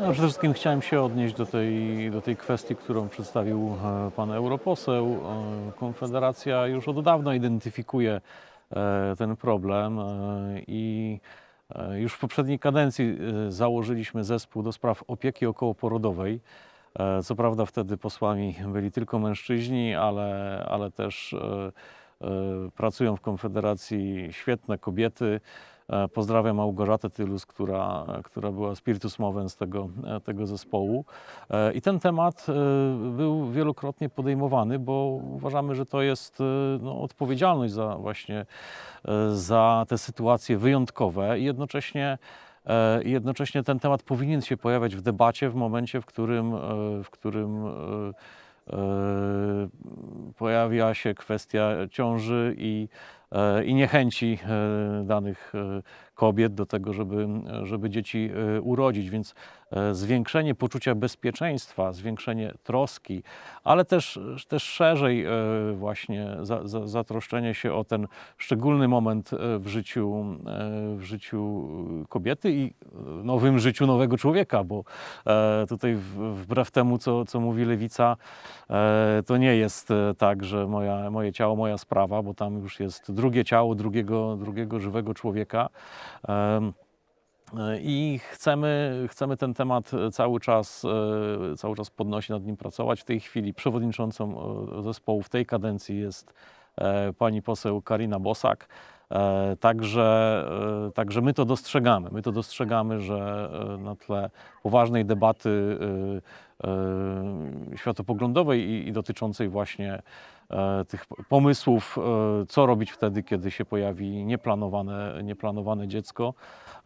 No, przede wszystkim chciałem się odnieść do tej, do tej kwestii, którą przedstawił e, pan europoseł. E, Konfederacja już od dawna identyfikuje e, ten problem i już w poprzedniej kadencji założyliśmy zespół do spraw opieki okołoporodowej. Co prawda wtedy posłami byli tylko mężczyźni, ale, ale też pracują w Konfederacji świetne kobiety. E, Pozdrawiam Małgorzatę Tylus, która, która była spiritus movens tego, e, tego zespołu. E, I ten temat e, był wielokrotnie podejmowany, bo uważamy, że to jest e, no, odpowiedzialność za właśnie e, za te sytuacje wyjątkowe i jednocześnie E, jednocześnie ten temat powinien się pojawiać w debacie w momencie, w którym, e, w którym e, e, pojawia się kwestia ciąży i, i niechęci e, danych e, kobiet do tego, żeby, żeby dzieci e, urodzić. Więc e, zwiększenie poczucia bezpieczeństwa, zwiększenie troski, ale też, też szerzej e, właśnie za, za, zatroszczenie się o ten szczególny moment e, w życiu, e, w życiu kobiety i e, nowym życiu nowego człowieka, bo e, tutaj wbrew temu, co, co mówi lewica, e, to nie jest e, tak, że moja, moje ciało, moja sprawa, bo tam już jest drugie ciało drugiego, drugiego żywego człowieka. I chcemy, chcemy ten temat cały czas, e, cały czas podnosić, nad nim pracować. W tej chwili przewodniczącą e, zespołu w tej kadencji jest e, pani poseł Karina Bosak. Także, także my to dostrzegamy. My to dostrzegamy, że na tle poważnej debaty światopoglądowej i, i dotyczącej właśnie e, tych pomysłów, e, co robić wtedy, kiedy się pojawi nieplanowane, nieplanowane dziecko.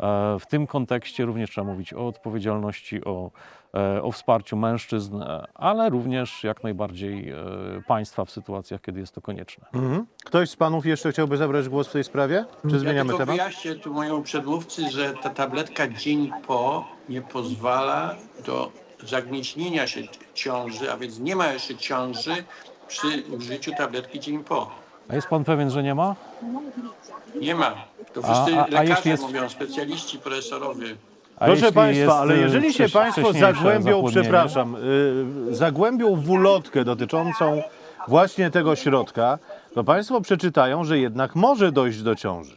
E, W tym kontekście również trzeba mówić o odpowiedzialności, o, e, o wsparciu mężczyzn, e, ale również jak najbardziej e, państwa w sytuacjach, kiedy jest to konieczne. Mhm. Ktoś z panów jeszcze chciałby zabrać głos w tej sprawie? Czy Ja zmieniamy tylko temat? wyjaśnię tu moją przedmówcy, że ta tabletka dzień po nie pozwala do zagnieśnienia się ciąży, a więc nie ma jeszcze ciąży przy użyciu tabletki dzień po. A jest pan pewien, że nie ma? Nie ma. To A- wszyscy a- a lekarze jeśli jest- mówią, specjaliści, profesorowie. A Proszę Państwa, ale jeżeli się wcześ- Państwo zagłębią, przepraszam, y, zagłębią w ulotkę dotyczącą właśnie tego środka, to Państwo przeczytają, że jednak może dojść do ciąży.